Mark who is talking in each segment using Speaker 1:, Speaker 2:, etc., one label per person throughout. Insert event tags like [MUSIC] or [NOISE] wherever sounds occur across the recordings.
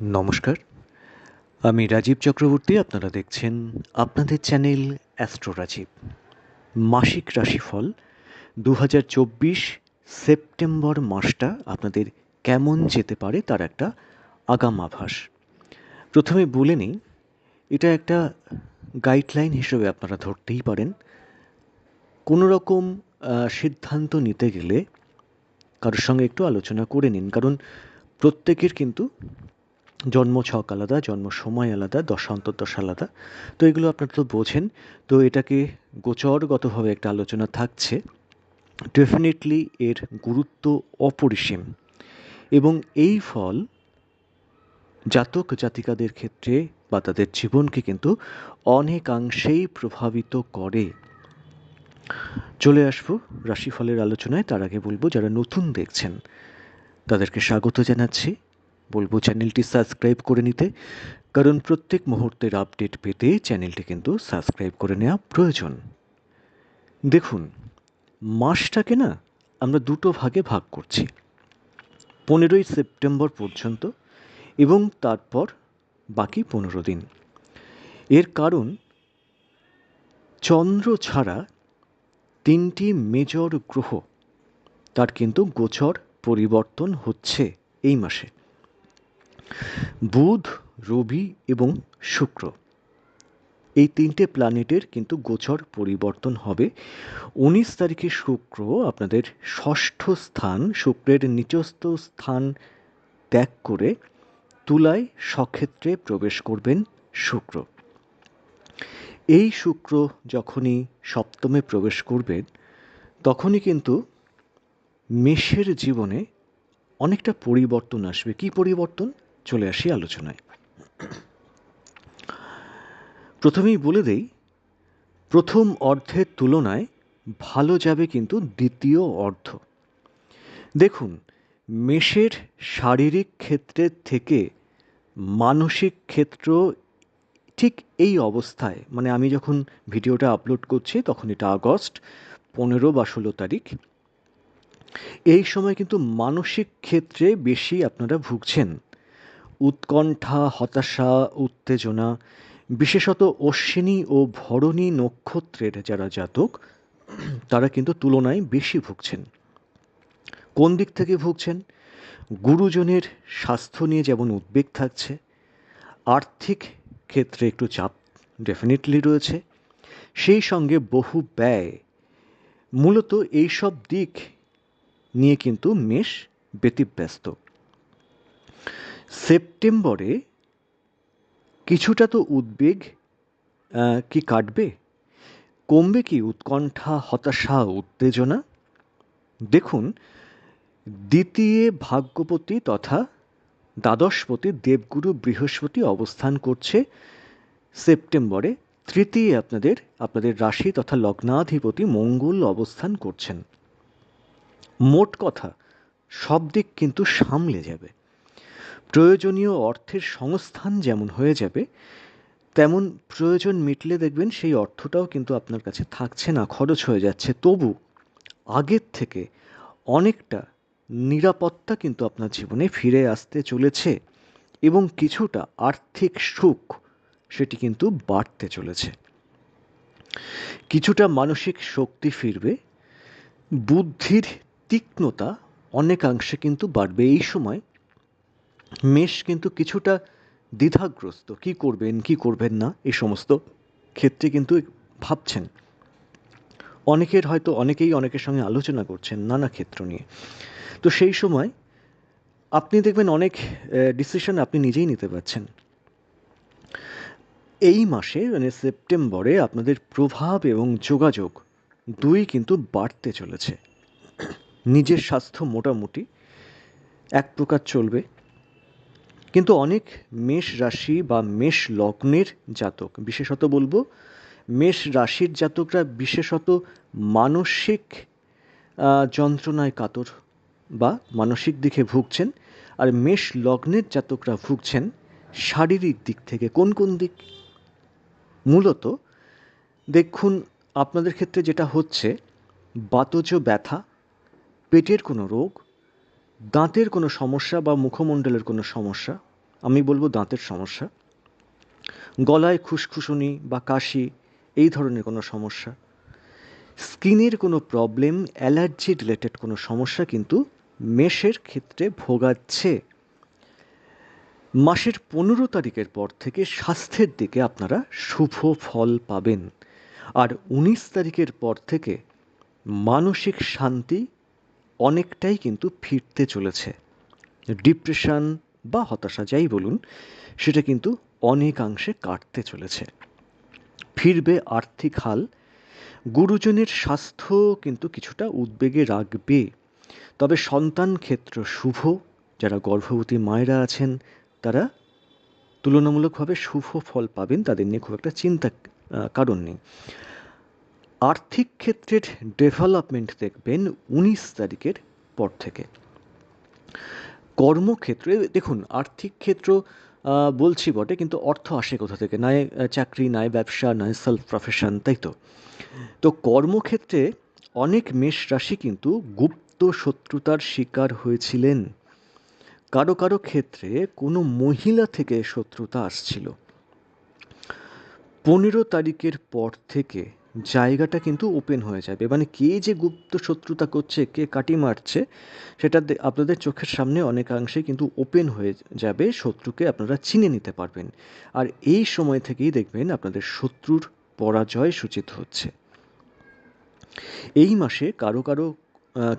Speaker 1: নমস্কার। আমি রাজীব চক্রবর্তী, আপনারা দেখছেন আপনাদের চ্যানেল অ্যাস্ট্রো রাজীব। মাসিক রাশিফল দু হাজার চব্বিশ সেপ্টেম্বর মাসটা আপনাদের কেমন যেতে পারে তার একটা আগাম আভাস। প্রথমে বলে নিই, এটা একটা গাইডলাইন হিসেবে আপনারা ধরতেই পারেন। কোনো রকম সিদ্ধান্ত নিতে গেলে কারোর সঙ্গে একটু আলোচনা করে নিন, কারণ প্রত্যেকের কিন্তু জন্ম ছক আলাদা, জন্ম সময় আলাদা, দশা আলাদা। তো এগুলো আপনারা তো বোঝেন। তো এটাকে গোচরগতভাবে একটা আলোচনা থাকছে। ডেফিনেটলি এর গুরুত্ব অপরিসীম। এবং এই ফল জাতক জাতিকাদের ক্ষেত্রে বা তাদের জীবনকে কিন্তু অনেকাংশেই প্রভাবিত করে। চলে আসব রাশিফলের আলোচনায়। তার আগে বলব, যারা নতুন দেখছেন, তাদেরকে স্বাগত জানাচ্ছি। বলব চ্যানেলটি সাবস্ক্রাইব করে নিতে, কারণ প্রত্যেক মুহূর্তের আপডেট পেতে চ্যানেলটি কিন্তু সাবস্ক্রাইব করে নেওয়া প্রয়োজন। দেখুন, মাসটাকে না আমরা দুটো ভাগে ভাগ করছি। পনেরোই সেপ্টেম্বর পর্যন্ত এবং তারপর বাকি পনেরো দিন। এর কারণ, চন্দ্র ছাড়া তিনটি মেজর গ্রহ, তার কিন্তু গোচর পরিবর্তন হচ্ছে এই মাসে। বুধ, রবি এবং শুক্র। এই তিনটে প্ল্যানেটের কিন্তু গোচর পরিবর্তন হবে। উনিশ তারিখে শুক্র আপনাদের ষষ্ঠ স্থান, শুক্রের নিচস্থ স্থান ত্যাগ করে তুলায় সক্ষেত্রে প্রবেশ করবেন শুক্র। এই শুক্র যখনই সপ্তমে প্রবেশ করবেন, তখনই কিন্তু মেষের জীবনে অনেকটা পরিবর্তন আসবে। কি পরিবর্তন? চলে আসি আলোচনায়। প্রথমেই বলে দেই, প্রথম অর্ধের তুলনায় ভালো যাবে কিন্তু দ্বিতীয় অর্ধ। দেখুন, মেষের শারীরিক ক্ষেত্রের থেকে মানসিক ক্ষেত্র ঠিক এই অবস্থায় মানে আমি যখন ভিডিওটা আপলোড করছি তখন এটা আগস্ট, পনেরো বা ষোলো তারিখ, এই সময় কিন্তু মানসিক ক্ষেত্রে বেশি আপনারা ভুগছেন। উৎকণ্ঠা, হতাশা, উত্তেজনা, বিশেষত অশ্বিনী ও ভরণী নক্ষত্রের যারা জাতক, তারা কিন্তু তুলনায় বেশি ভুগছেন। কোন দিক থেকে ভুগছেন? গুরুজনের স্বাস্থ্য নিয়ে যেমন উদ্বেগ থাকছে, আর্থিক ক্ষেত্রে একটু চাপ ডেফিনেটলি রয়েছে। সেই সঙ্গে বহু ব্যয়, মূলত এইসব দিক নিয়ে কিন্তু মেষ ব্যতিব্যস্ত। সেপ্টেম্বরে কিছুটা তো উদ্বেগ কি কাটবে? কমবে কি উৎকণ্ঠা, হতাশা, উত্তেজনা? দেখুন, দ্বিতীয় ভাগ্যপতি তথা দ্বাদশপতি দেবগুরু বৃহস্পতি অবস্থান করছে সেপ্টেম্বরে। তৃতীয় আপনাদের আপনাদের রাশি তথা লগ্নাধিপতি মঙ্গল অবস্থান করছেন। মোট কথা, সব দিক কিন্তু সামলে যাবে। প্রয়োজনীয় অর্থের সংস্থান যেমন হয়ে যাবে, তেমন প্রয়োজন মিটলে দেখবেন সেই অর্থটাও কিন্তু আপনার কাছে থাকছে না, খরচ হয়ে যাচ্ছে। তবু আগের থেকে অনেকটা নিরাপত্তা কিন্তু আপনার জীবনে ফিরে আসতে চলেছে এবং কিছুটা আর্থিক সুখ সেটি কিন্তু বাড়তে চলেছে। কিছুটা মানসিক শক্তি ফিরবে, বুদ্ধির তীক্ষ্ণতা অনেকাংশে কিন্তু বাড়বে। এই সময় মেষ কিন্তু কিছুটা দ্বিধাগ্রস্ত। কি করবেন কি করবেন না, এই সমস্ত ক্ষেত্রে কিন্তু ভাবছেন। অনেকের হয়তো অনেকেই অনেকের সঙ্গে আলোচনা করছেন নানা ক্ষেত্র নিয়ে। তো সেই সময় আপনি দেখবেন অনেক ডিসিশন আপনি নিজেই নিতে পারছেন। এই মাসে মানে সেপ্টেম্বরে, আপনাদের প্রভাব এবং যোগাযোগ দুই কিন্তু বাড়তে চলেছে। নিজের স্বাস্থ্য মোটামুটি এক প্রকার চলবে। কিন্তু অনেক মেষ রাশি বা মেষ লগ্নের জাতক, বিশেষত বলব মেষ রাশির জাতকরা বিশেষত মানসিক যন্ত্রণায় কাতর বা মানসিক দিকে ভুগছেন। আর মেষ লগ্নের জাতকরা ভুগছেন শারীরিক দিক থেকে। কোন কোন দিক? মূলত দেখুন, আপনাদের ক্ষেত্রে যেটা হচ্ছে বাতজ ব্যথা, পেটের কোনো রোগ দাঁতের কোনো সমস্যা বা মুখমণ্ডলের কোনো সমস্যা? আমি বলব দাঁতের সমস্যা। গলায় খুসখুসুনি বা কাশি, এই ধরনের কোনো সমস্যা। স্কিনের কোনো প্রবলেম, অ্যালার্জি রিলেটেড কোনো সমস্যা কিন্তু মেষের ক্ষেত্রে ভোগাচ্ছে। মাসের পনেরো তারিখের পর থেকে স্বাস্থ্যের দিকে আপনারা শুভ ফল পাবেন। আর উনিশ তারিখের পর থেকে মানসিক শান্তি অনেকটাই কিন্তু ফিরতে চলেছে। ডিপ্রেশন বা হতাশা যাই বলুন, সেটা কিন্তু অনেকাংশে কাটতে চলেছে। ফিরবে আর্থিক হাল, গুরুজনের স্বাস্থ্য কিন্তু কিছুটা উদ্বেগে রাখবে। তবে সন্তান ক্ষেত্র শুভ, যারা গর্ভবতী মায়েরা আছেন, তারা তুলনামূলকভাবে শুভ ফল পাবেন, তাদের নিয়ে খুব একটা চিন্তা কারণ নেই। আর্থিক ক্ষেত্রের ডেভেলপমেন্ট দেখবেন উনিশ তারিখের পর থেকে। কর্মক্ষেত্রে, দেখুন, আর্থিক ক্ষেত্র বলছি বটে, কিন্তু অর্থ আসে কোথা থেকে? নয় চাকরি নয় ব্যবসা নয় সেলফ প্রফেশন তাই তো? তো কর্মক্ষেত্রে অনেক মেষ রাশি কিন্তু গুপ্ত শত্রুতার শিকার হয়েছিলেন। কারও কারও ক্ষেত্রে কোনো মহিলা থেকে শত্রুতা আসছিল। পনেরো তারিখের পর থেকে জায়গাটা কিন্তু ওপেন হয়ে যাবে। মানে কে যে গুপ্ত শত্রুতা করছে, কে কাটি মারছে, সেটা আপনাদের চোখের সামনে অনেকাংশে কিন্তু ওপেন হয়ে যাবে, শত্রুকে আপনারা চিনে নিতে পারবেন। আর এই সময় থেকেই দেখবেন আপনাদের শত্রুর পরাজয় সূচিত হচ্ছে। এই মাসে কারও কারও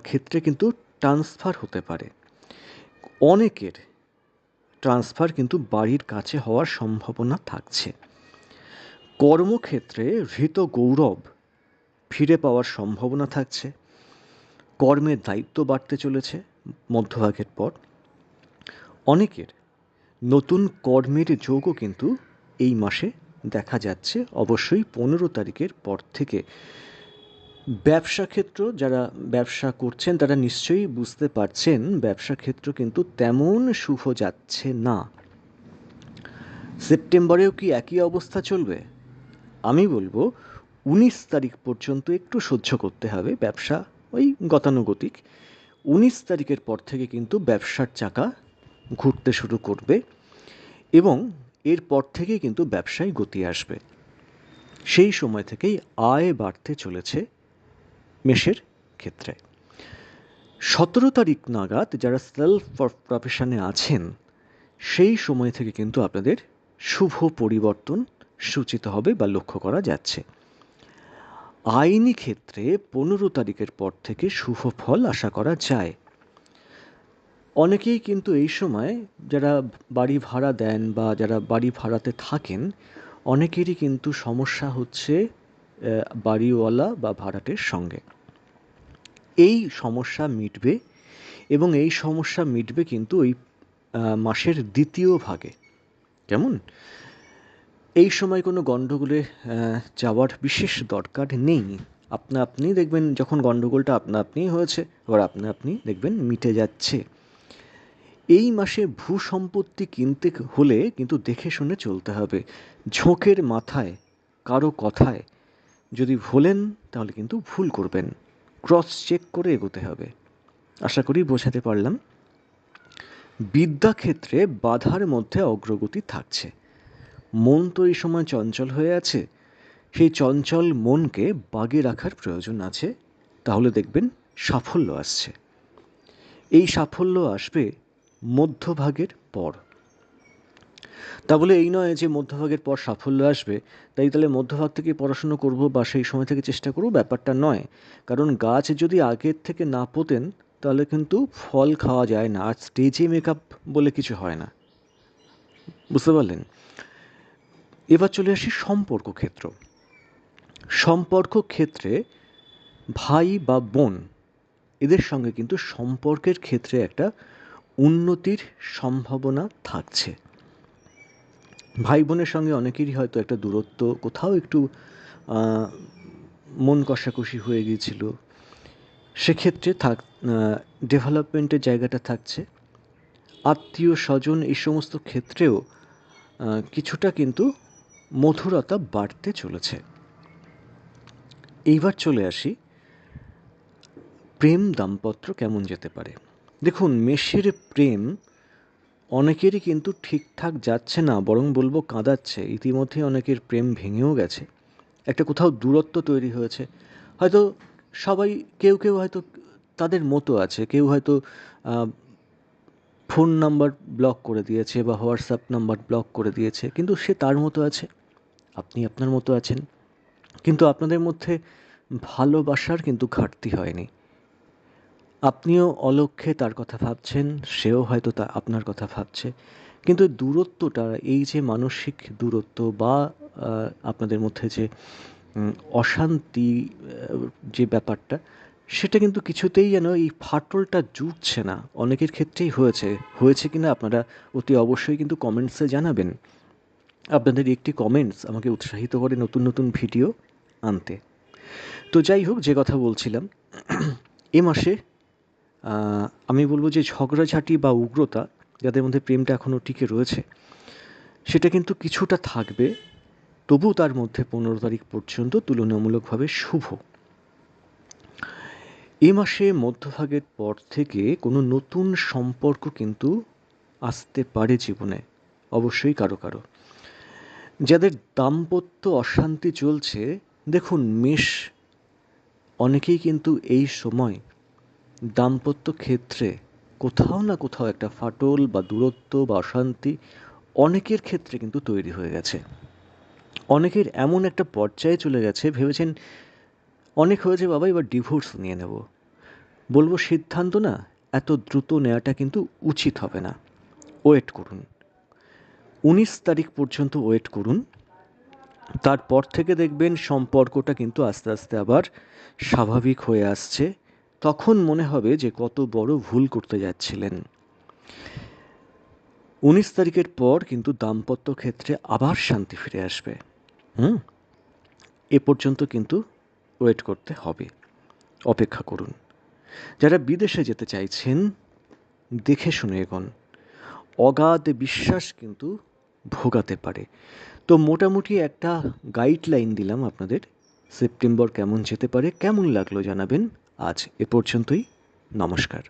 Speaker 1: ক্ষেত্রে কিন্তু ট্রান্সফার হতে পারে। অনেকের ট্রান্সফার কিন্তু বাড়ির কাছে হওয়ার সম্ভাবনা থাকছে। কর্মক্ষেত্রে হৃত গৌরব ফিরে পাওয়ার সম্ভাবনা থাকছে। কর্মের দায়িত্ব বাড়তে চলেছে মধ্যভাগের পর। অনেকের নতুন কর্মের যোগও কিন্তু এই মাসে দেখা যাচ্ছে। অবশ্যই পনেরো তারিখের পর থেকে ব্যবসা ক্ষেত্র যারা ব্যবসা করছেন, তারা নিশ্চয়ই বুঝতে পারছেন ব্যবসা ক্ষেত্র কিন্তু তেমন শুভ যাচ্ছে না। সেপ্টেম্বরেও কি একই অবস্থা চলবে? আমি বলব উনিশ তারিখ পর্যন্ত একটু সহ্য করতে হবে ব্যবসা, ওই গতানুগতিক। উনিশ তারিখের পর থেকে কিন্তু ব্যবসার চাকা ঘুরতে শুরু করবে এবং এরপর থেকে কিন্তু ব্যবসায় গতি আসবে। সেই সময় থেকেই আয় বাড়তে চলেছে মেষের ক্ষেত্রে। সতেরো তারিখ নাগাদ যারা সেলফ প্রফেশনে আছেন, সেই সময় থেকে কিন্তু আপনাদের শুভ পরিবর্তন সূচিত হবে বা লক্ষ্য করা যাচ্ছে। আইনি ক্ষেত্রে পনেরো তারিখের পর থেকে শুভ ফল আশা করা যায়। অনেকেই কিন্তু এই সময় যারা বাড়ি ভাড়া দেন বা যারা বাড়ি ভাড়াতে থাকেন, অনেকেরই কিন্তু সমস্যা হচ্ছে বাড়িওয়ালা বা ভাড়াটের সঙ্গে। এই সমস্যা মিটবে এবং এই সমস্যা মিটবে কিন্তু ওই মাসের দ্বিতীয় ভাগে। কেমন? এই সময় কোনো গণ্ডগোলে যাওয়ার বিশেষ দরকার নেই। আপনা আপনি দেখবেন যখন গণ্ডগোলটা আপনা আপনিই হয়েছে এবার আপনা আপনি দেখবেন মিটে যাচ্ছে। এই মাসে ভূ সম্পত্তি কিনতে হলে কিন্তু দেখে শুনে চলতে হবে। ঝোঁকের মাথায়, কারও কথায় যদি ভোলেন, তাহলে কিন্তু ভুল করবেন। ক্রস চেক করে এগোতে হবে। আশা করি বোঝাতে পারলাম। বিদ্যাক্ষেত্রে বাধার মধ্যে অগ্রগতি থাকছে। মন তো এই সময় চঞ্চল হয়ে আছে। সেই চঞ্চল মনকে বাগে রাখার প্রয়োজন আছে। তাহলে দেখবেন সাফল্য আসছে। এই সাফল্য আসবে মধ্যভাগের পর। তা বলে এই নয় যে মধ্যভাগের পর সাফল্য আসবে। তাই তাহলে মধ্যভাগ থেকে পড়াশুনো করব বা সেই সময় থেকে চেষ্টা করব ব্যাপারটা নয়। কারণ গাছ যদি আগের থেকে না পোতেন, তাহলে কিন্তু ফল খাওয়া যায় না। আর স্টেজে মেকআপ বলে কিছু হয় না। বুঝতে পারলেন? এবার চলে আসি সম্পর্ক ক্ষেত্র। সম্পর্ক ক্ষেত্রে ভাই বা বোন, এদের সঙ্গে কিন্তু সম্পর্কের ক্ষেত্রে একটা উন্নতির সম্ভাবনা থাকছে। ভাই বোনের সঙ্গে অনেকেরই হয়তো একটা দূরত্ব, কোথাও একটু মন কষাকষি হয়ে গিয়েছিল। সেক্ষেত্রে থাক ডেভেলপমেন্টের জায়গাটা থাকছে। আত্মীয় স্বজন এই সমস্ত ক্ষেত্রেও কিছুটা কিন্তু মধুরতা বাড়তে চলেছে। এইবার চলে আসি, প্রেম দাম্পত্য কেমন যেতে পারে? দেখুন, মেষের প্রেম অনেকেরই কিন্তু ঠিকঠাক যাচ্ছে না, বরং বলব কাঁদাচ্ছে। ইতিমধ্যে অনেকের প্রেম ভেঙেও গেছে। একটা কোথাও দূরত্ব তৈরি হয়েছে। হয়তো সবাই, কেউ কেউ হয়তো তাদের মতো আছে। কেউ হয়তো ফোন নাম্বার ব্লক করে দিয়েছে বা হোয়াটসঅ্যাপ নাম্বার ব্লক করে দিয়েছে, কিন্তু সে তার মতো আছে। আপনি আপনার মতো আছেন। কিন্তু আপনাদের মধ্যে ভালোবাসার কিন্তু ঘাটতি হয়নি। আপনিও অলক্ষ্যে তার কথা ভাবছেন, সেও হয়তো তা আপনার কথা ভাবছে। কিন্তু দূরত্বটা, এই যে মানসিক দূরত্ব বা আপনাদের মধ্যে যে অশান্তি যে ব্যাপারটা, সেটা কিন্তু কিছুতেই যেন এই ফাটলটা জুটছে না। অনেকের ক্ষেত্রেই হয়েছে। হয়েছে কিনা আপনারা অতি অবশ্যই কিন্তু কমেন্টসে জানাবেন। আপনাদের একটি কমেন্টস আমাকে উৎসাহিত করে নতুন নতুন ভিডিও আনতে। তো যাই হোক, যে কথা বলছিলাম, [CLEARS THROAT] এ মাসে আমি বলব যে ঝগড়াঝাটি বা উগ্রতা যাদের মধ্যে প্রেমটা এখনও টিকে রয়েছে, সেটা কিন্তু কিছুটা থাকবে তবু তার মধ্যে পনেরো তারিখ পর্যন্ত তুলনামূলকভাবে শুভ। এ মাসে মধ্যভাগের পর থেকে কোনো নতুন সম্পর্ক কিন্তু আসতে পারে জীবনে, অবশ্যই কারও কারও। যাদের দাম্পত্য অশান্তি চলছে, দেখুন মেষ, অনেকেই কিন্তু এই সময় দাম্পত্য ক্ষেত্রে কোথাও না কোথাও একটা ফাটল বা দূরত্ব বা অশান্তি অনেকের ক্ষেত্রে কিন্তু তৈরি হয়ে গেছে। অনেকের এমন একটা পর্যায়ে চলে গেছে, ভেবেছেন অনেক হয়েছে বাবা, এবার ডিভোর্স নিয়ে নেব। বলব সিদ্ধান্ত না, এত দ্রুত নেওয়াটা কিন্তু উচিত হবে না। ওয়েট করুন। উনিশ তারিখ পর্যন্ত ওয়েট করুন। তারপর থেকে দেখবেন সম্পর্কটা কিন্তু আস্তে আস্তে আবার স্বাভাবিক হয়ে আসছে। তখন মনে হবে যে কত বড় ভুল করতে যাচ্ছিলেন। উনিশ তারিখের পর কিন্তু দাম্পত্য ক্ষেত্রে আবার শান্তি ফিরে আসবে। হুম? এ পর্যন্ত কিন্তু ওয়েট করতে হবে। অপেক্ষা করুন। যারা বিদেশে যেতে চাইছেন, দেখে শুনে এগোন। অগাধ বিশ্বাস কিন্তু ভোগাতে পারে। তো মোটামুটি একটা গাইডলাইন দিলাম আপনাদের সেপ্টেম্বর কেমন যেতে পারে, কেমন লাগল জানাবেন। আজ এ পর্যন্তই, নমস্কার।